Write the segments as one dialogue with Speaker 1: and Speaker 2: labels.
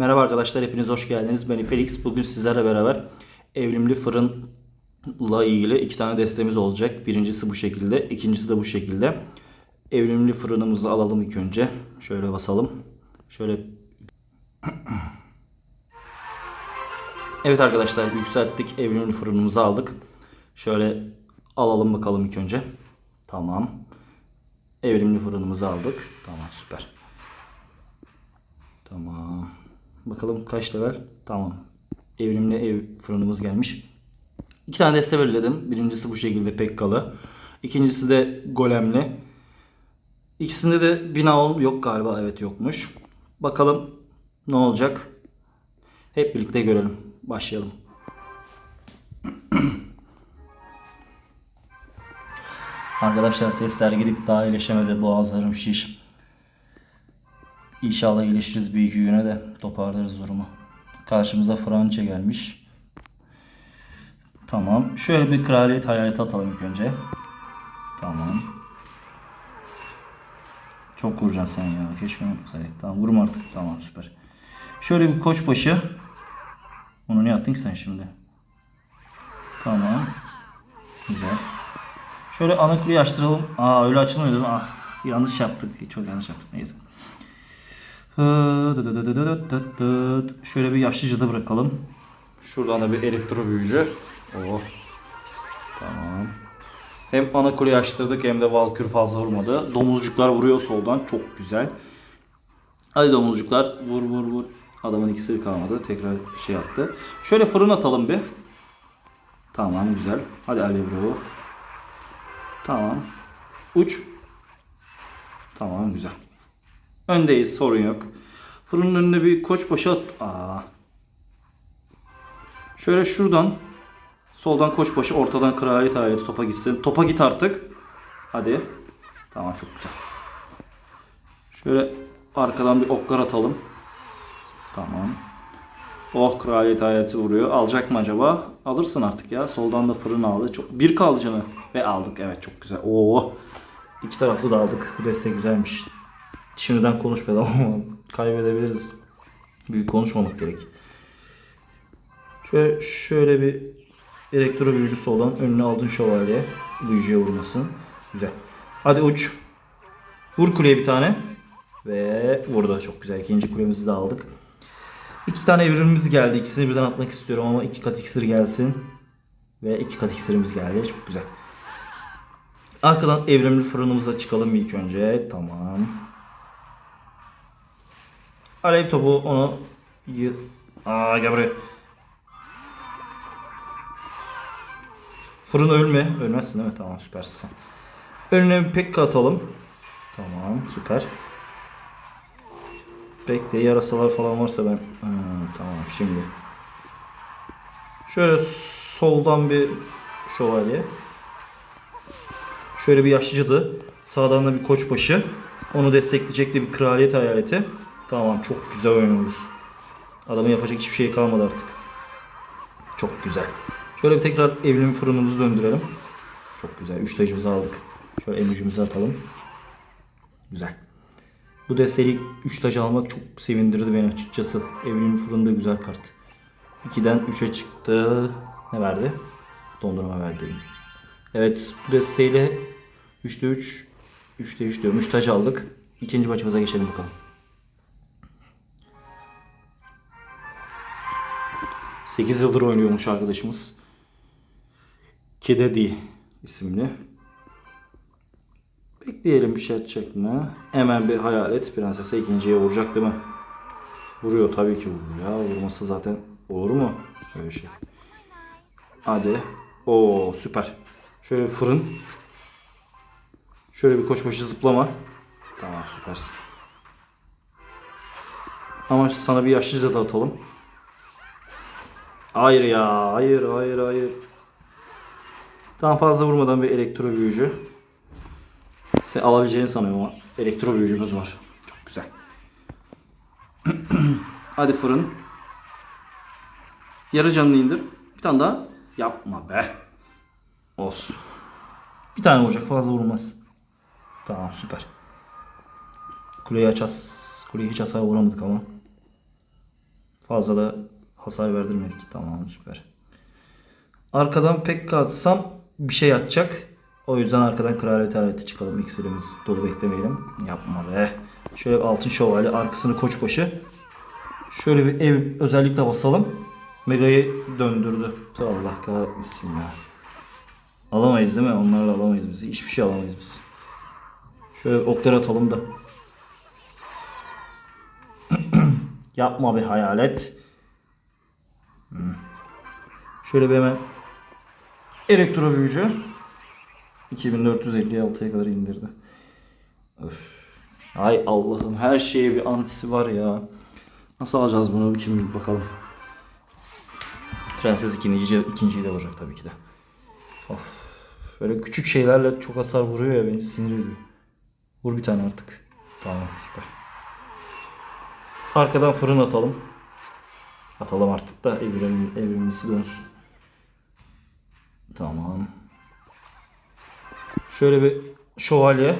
Speaker 1: Merhaba arkadaşlar, hepiniz hoş geldiniz. Ben Felix. Bugün sizlerle beraber evrimli fırınla ilgili iki tane destemiz olacak. Birincisi bu şekilde, ikincisi de bu şekilde. Evrimli fırınımızı alalım ilk önce. Şöyle basalım. Şöyle Evet arkadaşlar yükselttik. Evrimli fırınımızı aldık. Şöyle alalım bakalım ilk önce. Tamam. Evrimli fırınımızı aldık. Tamam süper. Tamam. Bakalım kaç level? Tamam. Evrimli ev fırınımız gelmiş. İki tane deste belirledim. Birincisi bu şekilde Pekkalı. İkincisi de Golemli. İkisinde de bina ol yok galiba. Evet yokmuş. Bakalım ne olacak? Hep birlikte görelim. Başlayalım. Arkadaşlar sesler gidip daha iyileşemedi. Boğazlarım şiş. İnşallah iyileşiriz bir iki güne de toparlarız durumu. Karşımıza França gelmiş. Tamam. Şöyle bir kraliyet hayaleti atalım ilk önce. Tamam. Çok vuracaksın sen ya. Keşke unutmasaydık. Tamam vurma artık. Tamam süper. Şöyle bir koçbaşı. Onu ne attın ki sen şimdi? Tamam. Güzel. Şöyle anaklığı açtıralım. Aa öyle açılmıyor değil mi? Ah yanlış yaptık. Çok yanlış yaptık. Neyse. Şöyle bir yaşlıca da bırakalım. Şuradan da bir elektro büyücü. Oh. Tamam. Hem ana kuleyi hem de valkür fazla vurmadı. Domuzcuklar vuruyor soldan. Çok güzel. Hadi domuzcuklar. Vur vur vur. Adamın ikisi kalmadı. Tekrar şey attı. Şöyle fırın atalım bir. Tamam güzel. Hadi Alevro. Tamam. Uç. Tamam güzel. Öndeyiz sorun yok. Fırının önüne bir koçbaşı at. Aa. Şöyle şuradan soldan koçbaşı ortadan kraliyet aileti topa gitsin. Topa git artık. Hadi. Tamam çok güzel. Şöyle arkadan bir oklar atalım. Tamam. Oh kraliyet aileti vuruyor. Alacak mı acaba? Alırsın artık ya. Soldan da fırın aldı. Çok bir kaldı canı. Ve aldık. Evet çok güzel. Oo. İki taraflı da aldık. Bu destek güzelmiş. Şimdiden konuşmayalım ama kaybedebiliriz. Büyük konuşmamak gerek. Şöyle, şöyle bir elektro büyücüsü olan önüne aldın şövalye. Büyücüye vurmasın. Güzel. Hadi uç. Vur kuleye bir tane. Ve vurdu. Çok güzel. İkinci kulemizi de aldık. İki tane evrimimiz geldi. İkisini birden atmak istiyorum ama iki kat iksir gelsin. Ve iki kat iksirimiz geldi. Çok güzel. Arkadan evrimli fırınımıza çıkalım ilk önce. Tamam. Alev topu onu Aa gel buraya. Fırın ölme. Ölmezsin değil mi? Tamam süpersin. Önüne bir pekka atalım. Tamam süper. Bekle yarasalar falan varsa ben... Ha, tamam şimdi. Şöyle soldan bir şövalye. Şöyle bir yaşlı cadı. Sağdan da bir koçbaşı. Onu destekleyecek de bir kraliyet hayaleti. Tamam çok güzel oynuyoruz. Adamın yapacak hiçbir şey kalmadı artık. Çok güzel. Şöyle bir tekrar evlimi fırınımızı döndürelim. Çok güzel. 3 tacımızı aldık. Şöyle emücümüzü atalım. Güzel. Bu desteği 3 tacı almak çok sevindirdi beni açıkçası. Evlimi fırında güzel kart. 2'den 3'e çıktı. Ne verdi? Dondurma verdi. Evet bu desteğiyle 3'te 3 3'te 3 diyorum. 3 taç aldık. İkinci maçımıza geçelim bakalım. 8 yıldır oynuyormuş arkadaşımız. Kidedi isimli. Bekleyelim bir şey atacak mı? Hemen bir hayalet prensese ikinciye vuracak değil mi? Vuruyor tabii ki vuruyor ya. Vurması zaten olur mu? Böyle şey. Hadi. Oo süper. Şöyle bir fırın. Şöyle bir koçbaşı zıplama. Tamam süpersin. Ama sana bir yaşlıca da atalım. Hayır ya. Hayır hayır hayır. Tam fazla vurmadan bir elektro büyücü. Sen alabileceğini sanıyorum ama elektro büyücümüz var. Çok güzel. Hadi fırın. Yarı canını indir. Bir tane daha. Yapma be. Olsun. Bir tane vuracak fazla vurmaz. Tamam süper. Kuleyi aças. Kuleyi hiç hasar vuramadık ama. Fazla da hasar verdirmedik. Tamam süper. Arkadan pek atsam bir şey atacak. O yüzden arkadan kraliyet aleti çıkalım. İksirimiz dolu beklemeyelim. Yapma be. Şöyle bir altın şövalye arkasını koçbaşı. Şöyle bir ev özellikle basalım. Mega'yı döndürdü. Tüh Allah kahretmesin ya. Alamayız değil mi? Onlarla alamayız biz. Hiçbir şey alamayız biz. Şöyle oklar atalım da. Yapma bir hayalet. Hmm. Şöyle bir hemen elektro büyücü 2456'ya kadar indirdi. Öf. Ay Allah'ım her şeye bir antisi var ya. Nasıl alacağız bunu kim bakalım. Prenses ikinci, ikinciyi de vuracak tabii ki de. Of. Böyle küçük şeylerle çok hasar vuruyor ya beni sinir ediyor. Vur bir tane artık. Tamam süper. Arkadan fırın atalım. Atalım artık da evrim, evrimlisi dönsün. Tamam. Şöyle bir şövalye.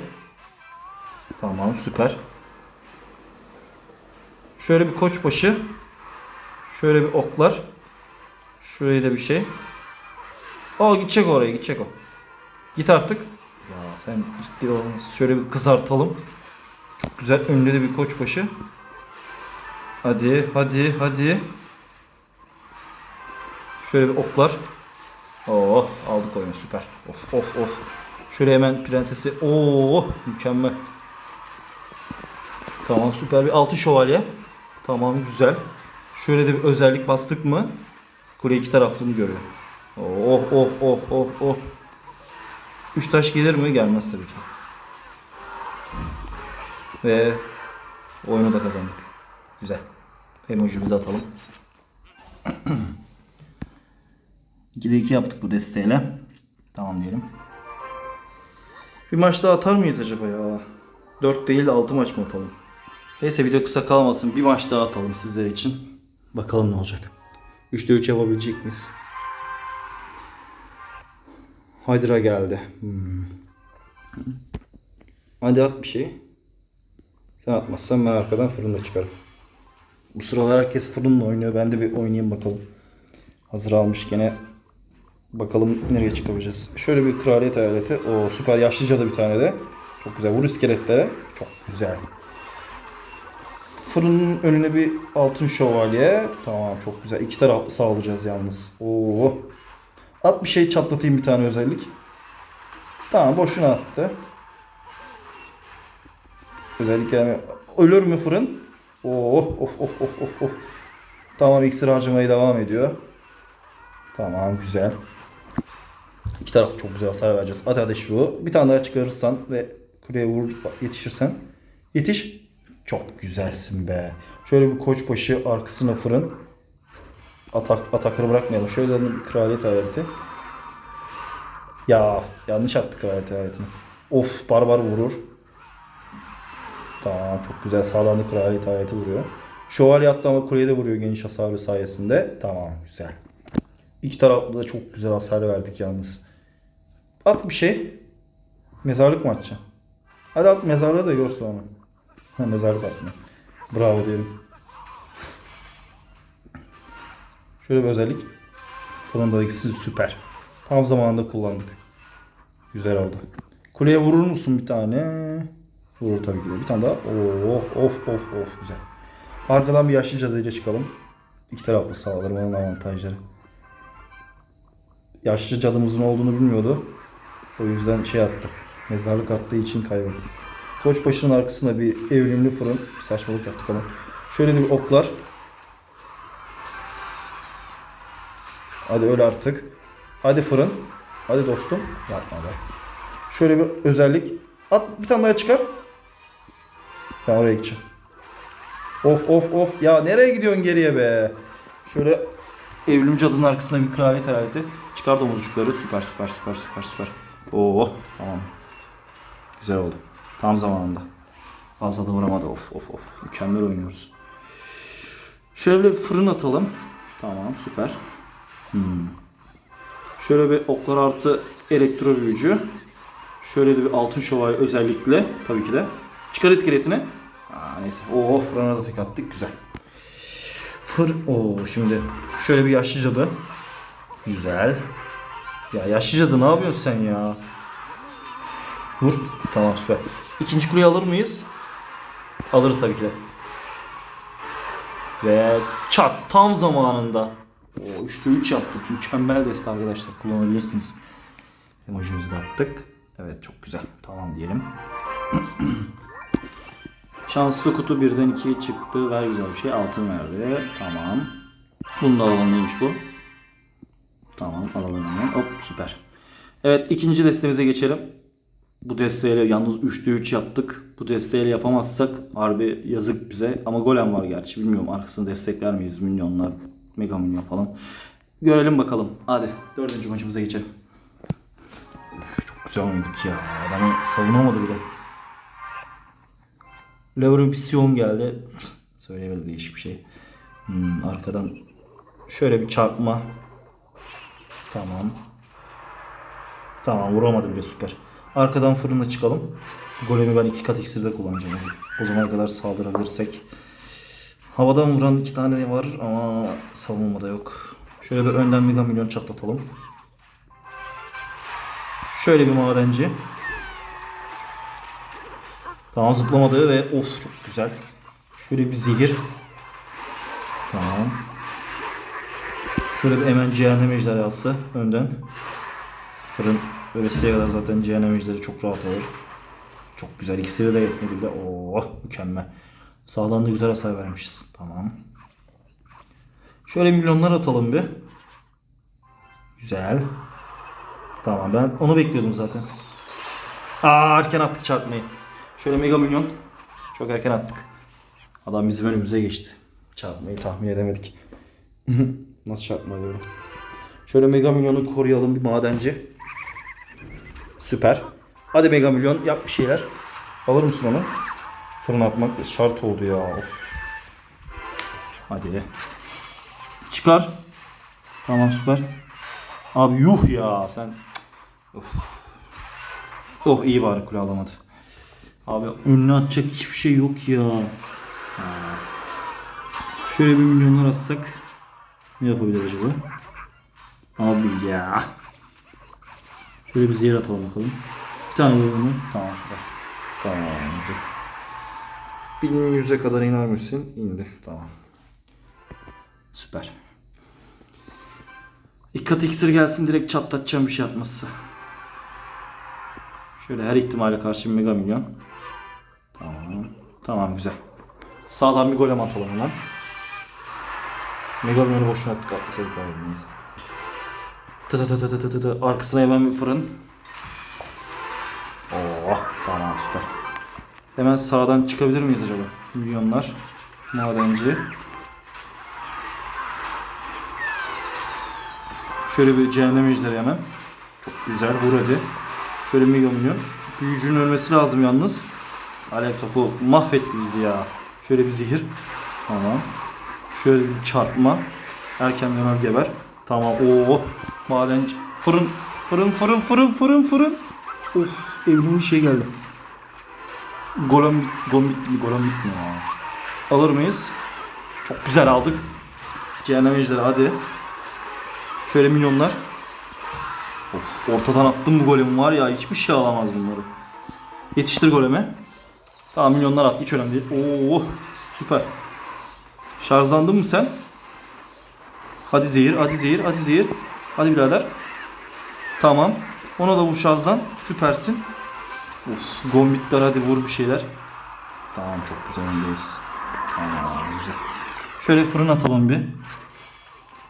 Speaker 1: Tamam süper. Şöyle bir koçbaşı. Şöyle bir oklar. Şuraya da bir şey. Aa gidecek oraya gidecek o. Git artık. Ya sen ciddi olmaz. Şöyle bir kızartalım. Çok güzel önünde de bir koçbaşı. Hadi hadi hadi. Şöyle bir oklar. Oo aldık oyunu süper. Of of of. Şöyle hemen prensesi. Oo mükemmel. Tamam süper bir altı şövalye. Tamam güzel. Şöyle de bir özellik bastık mı? Kule iki taraflı mı görüyor? Oh oh oh oh oh. Üç taş gelir mi? Gelmez tabii ki. Ve oyunu da kazandık. Güzel. Emojimizi atalım. 2'de 2 yaptık bu desteğiyle. Tamam diyelim. Bir maç daha atar mıyız acaba ya? 4 değil de 6 maç mı atalım? Neyse video kısa kalmasın. Bir maç daha atalım sizler için. Bakalım ne olacak. 3'te 3 yapabilecek miyiz? Hydra geldi. Hmm. Hadi at bir şey. Sen atmazsan ben arkadan fırında çıkarım. Bu sıralar herkes fırınla oynuyor. Ben de bir oynayayım bakalım. Hazır almış gene. Bakalım nereye çıkabileceğiz. Şöyle bir kraliyet hayaleti. O süper yaşlıca da bir tane de. Çok güzel. Vur iskeletlere. Çok güzel. Fırının önüne bir altın şövalye. Tamam çok güzel. İki taraf sağlayacağız yalnız. Oo. At bir şey çatlatayım bir tane özellik. Tamam boşuna attı. Özellik yani ölür mü fırın? Oo, of of of of of. Tamam iksir harcamaya devam ediyor. Tamam güzel. İki taraf çok güzel hasar vereceğiz. Hadi hadi şu. Bir tane daha çıkarırsan ve kuleye vur yetişirsen. Yetiş. Çok güzelsin be. Şöyle bir koçbaşı arkasına fırın. Atak, atakları bırakmayalım. Şöyle bir kraliyet hayaleti. Ya yanlış attık kraliyet hayaletini. Of barbar vurur. Tamam çok güzel sağlamlı kraliyet hayatı vuruyor. Şövalye attı ama kuleye de vuruyor geniş hasarı sayesinde. Tamam güzel. İki tarafta da çok güzel hasar verdik yalnız. At bir şey. Mezarlık mı atacaksın? Hadi at mezarlığı da gör sonra. Ha mezarlık atma. Bravo diyelim. Şöyle bir özellik. Fırında ikisi süper. Tam zamanında kullandık. Güzel oldu. Kuleye vurur musun bir tane? Vurur tabii ki de. Bir tane daha. Oo, of of of güzel. Arkadan bir yaşlı cadıyla çıkalım. İki taraflı sağlarım onun avantajları. Yaşlı cadımızın olduğunu bilmiyordu. O yüzden şey attı. Mezarlık attığı için kaybettik. Koçbaşı'nın arkasına bir evrimli fırın. Saçmalık yaptık ama. Şöyle bir oklar. Hadi öl artık. Hadi fırın. Hadi dostum. Yapma be. Şöyle bir özellik. At bir tane daha çıkar. Ben oraya gideceğim. Of of of. Ya nereye gidiyorsun geriye be? Şöyle evrim cadının arkasına bir kraliyet hayaleti. Çıkar domuzcukları. Süper süper süper süper süper. Oo tamam. Güzel oldu. Tam zamanında. Fazla da vuramadı. Of of of. Mükemmel oynuyoruz. Şöyle bir fırın atalım. Tamam süper. Hmm. Şöyle bir oklar artı elektro büyücü. Şöyle de bir altın şövalye özellikle tabii ki de. Çıkar iskeletini. Aa, neyse. Oo fırına da tek attık. Güzel. Fır... Oo şimdi şöyle bir yaşlı cadı. Güzel. Ya yaşlı cadı ne yapıyorsun sen ya? Vur. Tamam süper. İkinci kuleyi alır mıyız? Alırız tabii ki de. Ve çat tam zamanında. O 3'te 3 yaptık. Mükemmel deste arkadaşlar. Kullanabilirsiniz. Emojimizi de attık. Evet çok güzel. Tamam diyelim. Şanslı kutu birden 2'ye çıktı. Ver güzel bir şey. Altın verdi. Tamam. Bunu da alalım neymiş bu? Tamam alalım hemen. Hop süper. Evet ikinci destemize geçelim. Bu desteğiyle yalnız 3'te 3 yaptık. Bu desteğiyle yapamazsak harbi yazık bize. Ama golem var gerçi. Bilmiyorum arkasını destekler miyiz? Milyonlar, mega milyon falan. Görelim bakalım. Hadi dördüncü maçımıza geçelim. Çok güzel oynadık ya. Adamı savunamadı bile. Lever'ın bir Sion geldi. Söyleyemedim değişik bir şey. Hmm, arkadan şöyle bir çarpma. Tamam. Tamam vuramadı bile süper. Arkadan fırına çıkalım. Golemi ben iki kat iksirde kullanacağım. O zamana kadar saldırabilirsek. Havadan vuran iki tane var ama savunmada yok. Şöyle bir önden mega milyon çatlatalım. Şöyle bir madenci. Tamam zıplamadı ve of çok güzel. Şöyle bir zehir. Tamam. Şöyle bir hemen cehennem ejderhası önden. Fırın ölesiye kadar zaten cehennem ejderi çok rahat alır. Çok güzel. İksiri de yetmedi bile. Oh mükemmel. Sağdan da güzel hasar vermişiz. Tamam. Şöyle milyonlar atalım bir. Güzel. Tamam ben onu bekliyordum zaten. Aa erken attık çarpmayı. Şöyle mega milyon. Çok erken attık. Adam bizim önümüze geçti. Çarpmayı tahmin edemedik. Nasıl çarpma diyorum. Şöyle mega milyonu koruyalım bir madenci. Süper. Hadi mega milyon yap bir şeyler. Alır mısın onu? Fırına atmak şart oldu ya. Of. Hadi. Çıkar. Tamam süper. Abi yuh ya sen. Of. Oh iyi bari kule alamadı. Abi önüne atacak hiçbir şey yok ya. Ha. Şöyle bir milyonlar atsak ne yapabilir acaba? Abi ya. Şöyle bir zehir atalım bakalım. Bir tane vurulmuş. Tamam süper. Tamam güzel. 1100'e kadar iner misin? İndi. Tamam. Süper. Dikkat iksir gelsin direkt çatlatacağım bir şey yapması. Şöyle her ihtimale karşı bir mega milyon. Tamam. Tamam güzel. Sağdan bir golem atalım hemen. Mega milyonu boşuna attık atlasaydık bari neyse. Tı tı tı tı tı tı tı. Arkasına hemen bir fırın. Oh tamam süper. Hemen sağdan çıkabilir miyiz acaba? Milyonlar. Madenci. Şöyle bir cehennem ejderi hemen. Çok güzel vur hadi. Şöyle milyon milyon. Büyücünün ölmesi lazım yalnız. Alev topu mahvetti bizi ya. Şöyle bir zehir. Tamam. Şöyle bir çarpma. Erken döner geber. Tamam. Oo. Madenci. Fırın. Fırın fırın fırın fırın fırın. Of evlimin şey geldi. Golem golem bitmiyor. Golem bitmiyor. Alır mıyız? Çok güzel aldık. Cehennem ejderi hadi. Şöyle milyonlar. Of, ortadan attım bu golemi var ya hiçbir şey alamaz bunları. Yetiştir goleme. Tamam milyonlar attı hiç önemli değil. Oo süper. Şarjlandın mı sen? Hadi zehir, hadi zehir, hadi zehir. Hadi birader. Tamam. Ona da vur şarjdan. Süpersin. Of, gombitler hadi vur bir şeyler. Tamam çok güzel öndeyiz. Tamam güzel. Şöyle fırın atalım bir.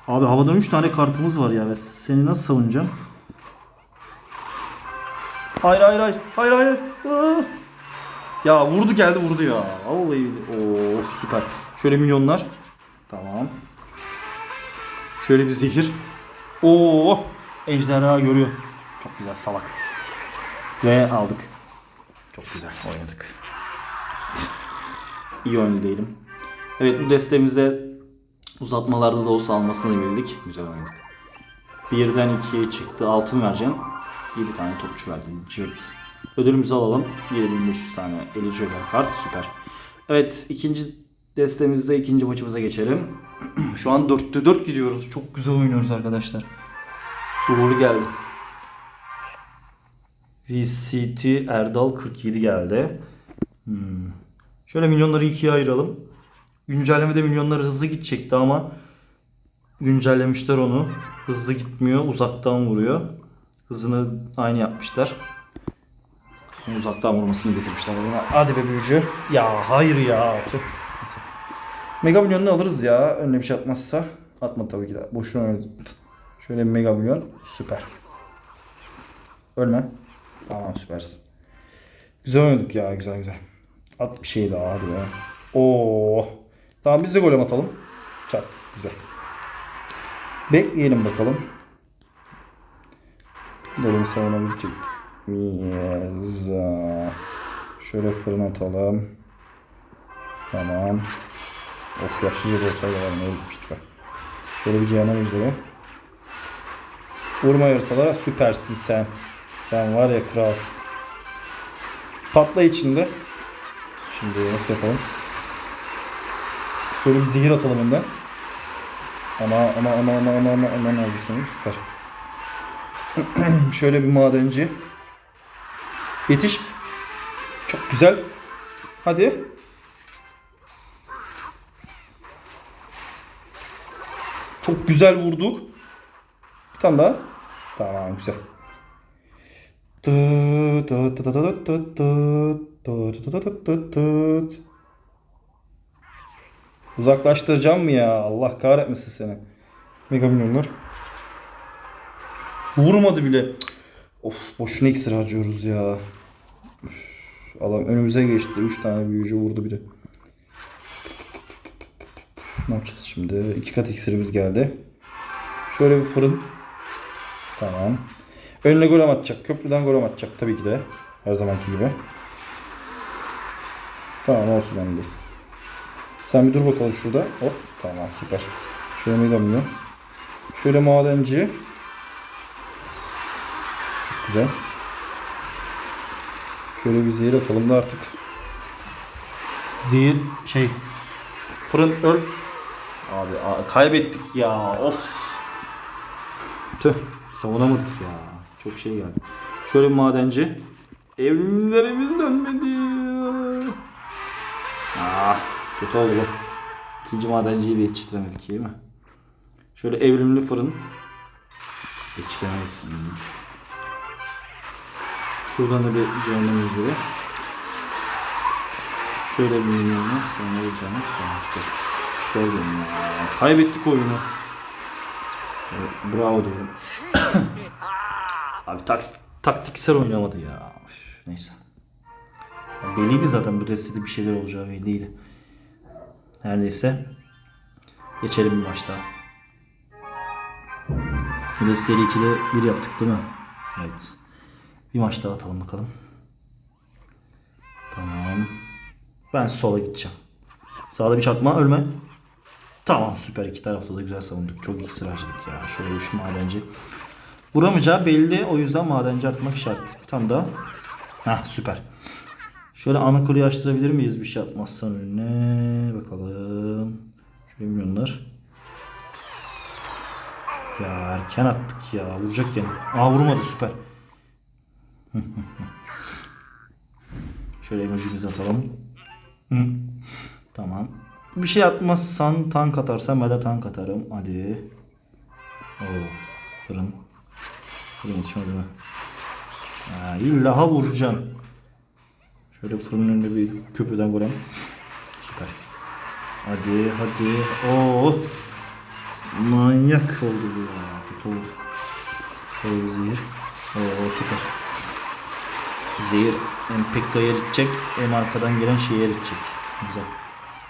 Speaker 1: Abi havadan 3 tane kartımız var ya. ve Seni nasıl savunacağım? Hayır hayır hayır. Hayır hayır. Aa! Ya vurdu geldi vurdu ya. Vallahi oh süper. Şöyle milyonlar. Tamam. Şöyle bir zehir. Oo ejderha görüyor. Çok güzel salak. Ve aldık. Çok güzel oynadık. İyi oyuncu değilim. Evet bu destemizde uzatmalarda da olsa almasını bildik. Güzel oynadık. Birden ikiye çıktı. Altın vereceğim. 7 tane topçu verdim. Cırt. Ödülümüzü alalım. 7500 tane elici ödül kart. Süper. Evet ikinci destemizde ikinci maçımıza geçelim. Şu an 4'te 4 gidiyoruz. Çok güzel oynuyoruz arkadaşlar. Uğurlu geldi. VCT Erdal 47 geldi. Hmm. Şöyle milyonları ikiye ayıralım. Güncellemede milyonları hızlı gidecekti ama güncellemişler onu. Hızlı gitmiyor. Uzaktan vuruyor. Hızını aynı yapmışlar. Uzaktan vurmasını getirmişler. Hadi be büyücü. Ya hayır ya. Tüh. Mega milyonunu alırız ya. Önüne bir şey atmazsa. Atma tabii ki de. Boşuna oynadım. Şöyle bir mega milyon. Süper. Ölme. Tamam süpersin. Güzel oynadık ya. Güzel güzel. At bir şey daha hadi be. Oo. Tamam biz de golem atalım. Çat. Güzel. Bekleyelim bakalım. Golemi savunabilecek miyiz? Şöyle fırın atalım. Tamam. Of yaşlıca da olsaydı var ne gitmiştik ha. Şöyle bir cihana ejderi. Vurma yarısalara süpersin sen. Sen var ya kralsın. Patla içinde. Şimdi nasıl yapalım? Şöyle bir zehir atalım önden. Ama ama ama ama ama ama ama ne senin süper. Şöyle bir madenci. Yetiş. Çok güzel. Hadi. Çok güzel vurduk. Bir tane daha. Tamam güzel. Uzaklaştıracağım mı ya? Allah kahretmesin seni. Mega milyonlar. Vurmadı bile. Of boşuna iksir harcıyoruz ya. Adam önümüze geçti. 3 tane büyücü vurdu bir de. Ne yapacağız şimdi? İki kat iksirimiz geldi. Şöyle bir fırın. Tamam. Önüne golem atacak. Köprüden golem atacak tabii ki de. Her zamanki gibi. Tamam olsun bende. Sen bir dur bakalım şurada. Hop tamam süper. Şöyle mega milyon. Şöyle madenci. Çok güzel. Şöyle bir zehir atalım da artık. Zehir şey fırın öl. Abi kaybettik ya. Of. Tüh. Savunamadık ya. Çok şey geldi. Şöyle bir madenci. Evlilerimiz dönmedi. Ah, kötü oldu bu. İkinci madenciyi de yetiştiremedik iyi mi? Şöyle evrimli fırın. Yetiştiremeyiz. Hmm. Şuradan da bir cehennem yüzüğü. Şöyle bir milyonu. Sonra bir tane. Tamam diyorum ya. Kaybettik oyunu. Evet, bravo diyelim. Abi taks, taktiksel oynamadı ya. Üf, neyse. Belliydi zaten bu destede bir şeyler olacağı belliydi. Her neyse. Geçelim bir maç daha. Bu desteğiyle 2'de 1 yaptık değil mi? Evet. Bir maç daha atalım bakalım. Tamam. Ben sola gideceğim. Sağda bir çarpma ölme. Tamam süper iki tarafta da güzel savunduk. Çok iyi sıracılık ya. Şöyle üç madenci. Vuramayacağı belli. O yüzden madenci atmak şart. Bir tane daha. Heh süper. Şöyle ana kuleyi açtırabilir miyiz bir şey atmazsan önüne? Bakalım. Şöyle milyonlar. Ya erken attık ya. Vuracak yani. Aa vurmadı süper. Şöyle emojimizi atalım. Hı. Tamam. Bir şey atmazsan tank atarsan ben de tank atarım. Hadi. Oo, fırın. Fırın yetişmedi mi? Ha, illa ha vuracaksın. Şöyle fırının önünde bir köprüden golem. Süper. Hadi hadi. Oo. Manyak oldu bu ya. Kötü oldu. Zehir. Oo süper. Zehir hem Pekka'ya eritecek hem arkadan gelen şeyi eritecek. Güzel.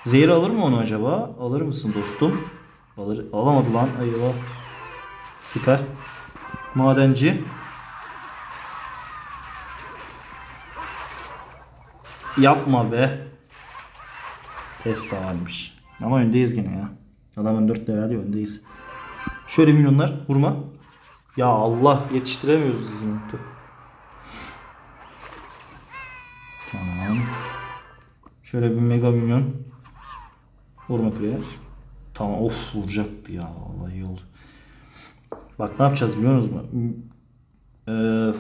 Speaker 1: Zehir alır mı onu acaba? Alır mısın dostum? Alır. Alamadı lan. Eyvah. Süper. Madenci. Yapma be. Test varmış. Ama öndeyiz gene ya. Adamın 4 level ya, öndeyiz. Şöyle milyonlar vurma. Ya Allah yetiştiremiyoruz. Dur. Tamam. Şöyle bir mega milyon. Vurma kuleye. Tamam of vuracaktı ya. Vallahi iyi oldu. Bak ne yapacağız biliyor musunuz? Ee,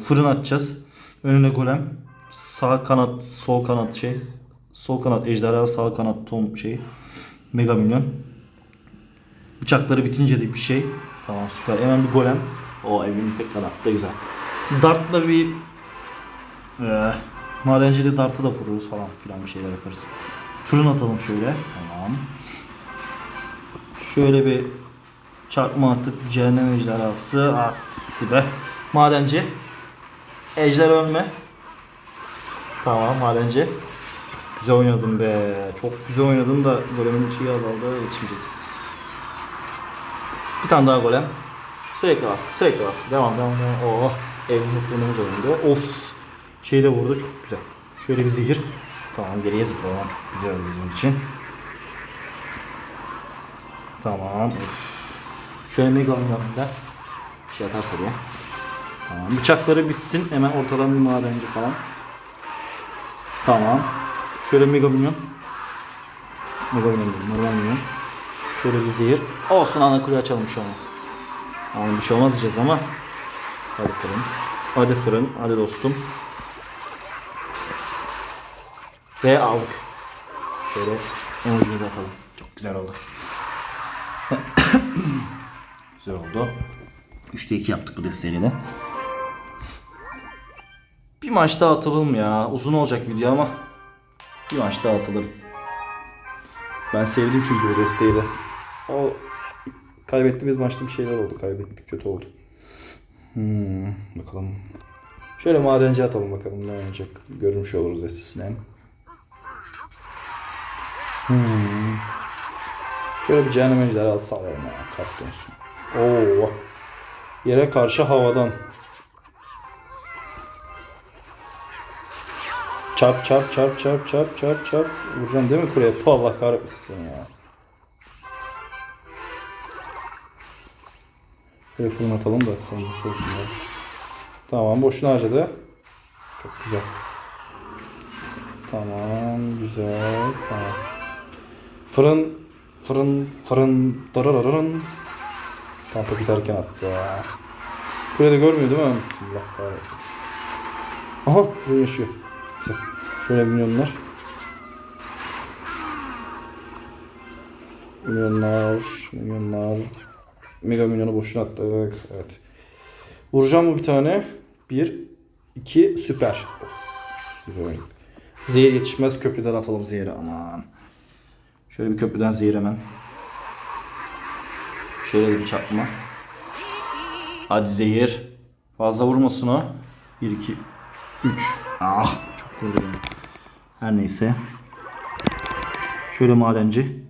Speaker 1: fırın atacağız. Önüne golem. Sağ kanat, sol kanat şey. Sol kanat ejderha, sağ kanat tom şey. Mega minyon. Bıçakları bitince de bir şey. Tamam süper. Hemen bir golem. O evin pek kanatta güzel. Dart'la bir ee, madenciyle dartı da vururuz falan filan bir şeyler yaparız. Fırın atalım şöyle. Tamam. Şöyle bir çarpma atıp cehennem ejderhası. Asti be. Madenci. Ejder ölme. Tamam madenci. Güzel oynadın be. Çok güzel oynadın da golemin şeyi azaldı. Yetişmeyecek. Bir tane daha golem. Sürekli baskı, sürekli baskı. Devam, devam, devam. Oh, evimiz fırınımız oynadı. Of. Şey de vurdu, çok güzel. Şöyle bir zehir. Tamam, geriye zıplaman çok güzel bizim için. Tamam. Şöyle mega oynayalım şey atarsa diye. Tamam. Bıçakları bitsin. Hemen ortadan bir madenci falan. Tamam. Şöyle mega minyon. Mega minyon normal minyon. Şöyle bir zehir. Olsun ana kuleyi açalım bir şey olmaz. Ama bir şey olmaz diyeceğiz ama. Hadi fırın. Hadi fırın. Hadi dostum. Ve aldık. Şöyle emojimizi atalım. Çok güzel oldu. güzel oldu. 3'te 2 yaptık bu seride. Bir maç daha atalım ya. Uzun olacak video ama. Bir maç daha atılır. Ben sevdim çünkü bu desteği de. O kaybettiğimiz maçta bir şeyler oldu. Kaybettik kötü oldu. Hmm, bakalım. Şöyle madenci atalım bakalım ne oynayacak. Görmüş oluruz destesini hem. Hmm. Şöyle bir cehennem ejderhası sallayalım ya. Kart dönsün. Oo. Yere karşı havadan. Çarp çarp çarp çarp çarp çarp çarp. Vuracağım değil mi kuleye? Puh, Allah kahretmesin ya. Şöyle fırın atalım da sen nasıl olsun ya. Tamam boşuna harcadı. Çok güzel. Tamam güzel. Tamam. Fırın fırın fırın darararın. Kampa giderken attı ya. Kulede görmüyor değil mi? Allah kahretmesin. Aha fırın yaşıyor. Şöyle milyonlar. Milyonlar, milyonlar. Mega milyonu boşuna attık. Evet. Vuracağım mı bir tane? Bir, iki, süper. Of, güzel. Zehir yetişmez. Köprüden atalım zehri. Aman. Şöyle bir köprüden zehir hemen. Şöyle bir çarpma. Hadi zehir. Fazla vurmasın o. 1, 2, 3. Ah çok vuruyor. Her neyse. Şöyle madenci.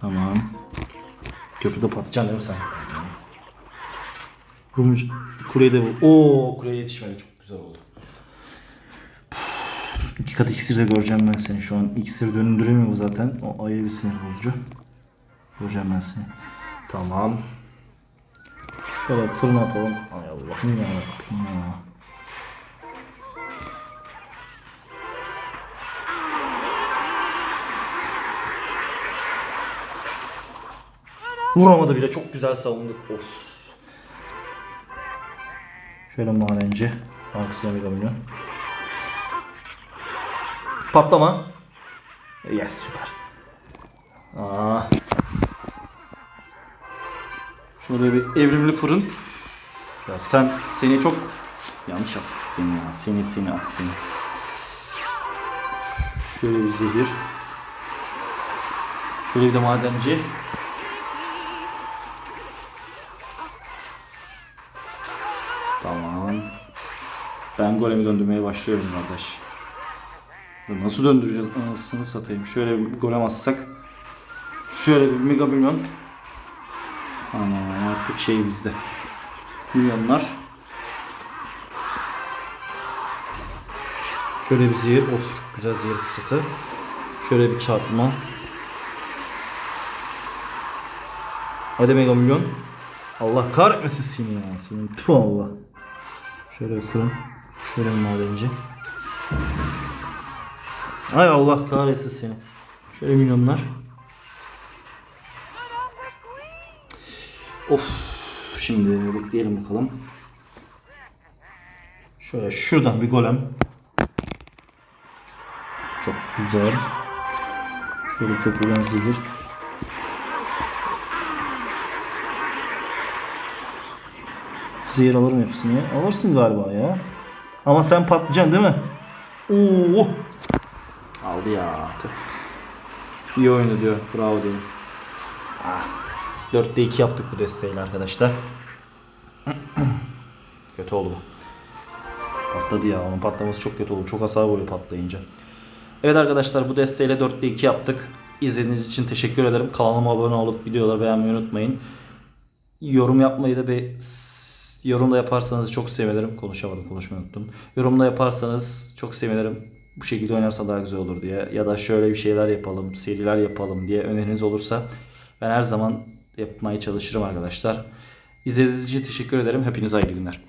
Speaker 1: Tamam. Köprüde patlıcan değil mi sen? Vurmuş. Kuleyi de vur. Oo kuleye yetişmedi. Çok güzel oldu. İki kat iksir de göreceğim ben seni şu an. İksir döndüremiyor zaten. O ayrı bir sinir bozucu. Göreceğim ben seni. Tamam. Şöyle fırına atalım. Ay Allah'ım ya. ya. Vuramadı bile. Çok güzel savunduk. Of. Şöyle madenci. Arkasına bir kamyon. Patlama. Yes süper. Aa. Şöyle bir evrimli fırın. Ya sen seni çok yanlış yaptık seni ya. Seni seni ah seni. Şöyle bir zehir. Şöyle bir de madenci. Tamam. Ben golemi döndürmeye başlıyorum kardeş. Nasıl döndüreceğiz anasını satayım. Şöyle bir golem atsak. Şöyle bir mega milyon. Aman artık şey bizde. Milyonlar. Şöyle bir zehir. Of güzel zehir fırsatı. Şöyle bir çarpma. Hadi mega milyon. Allah kahretmesin seni ya. Senin tüm Allah. Şöyle bir fırın. Şöyle bir madenci. Ay Allah kahretsin seni. Şöyle milyonlar. Of. Şimdi bekleyelim bakalım. Şöyle şuradan bir golem. Çok güzel. Şöyle köprüden zehir. Zehir alırım hepsini. Alırsın galiba ya. Ama sen patlayacaksın değil mi? Oo. Aldı ya. Tüh. İyi oyunu diyor. Bravo diyorum. Ah. 4'te 2 yaptık bu desteğiyle arkadaşlar. kötü oldu bu. Patladı ya. Onun patlaması çok kötü oldu. Çok hasar vuruyor patlayınca. Evet arkadaşlar bu desteğiyle 4'te 2 yaptık. İzlediğiniz için teşekkür ederim. Kanalıma abone olup videoları beğenmeyi unutmayın. Yorum yapmayı da bir yorum da yaparsanız çok sevinirim. Konuşamadım, konuşmayı unuttum. Yorum da yaparsanız çok sevinirim. Bu şekilde oynarsa daha güzel olur diye. Ya da şöyle bir şeyler yapalım, seriler yapalım diye öneriniz olursa ben her zaman yapmaya çalışırım arkadaşlar. İzlediğiniz için teşekkür ederim. Hepinize hayırlı günler.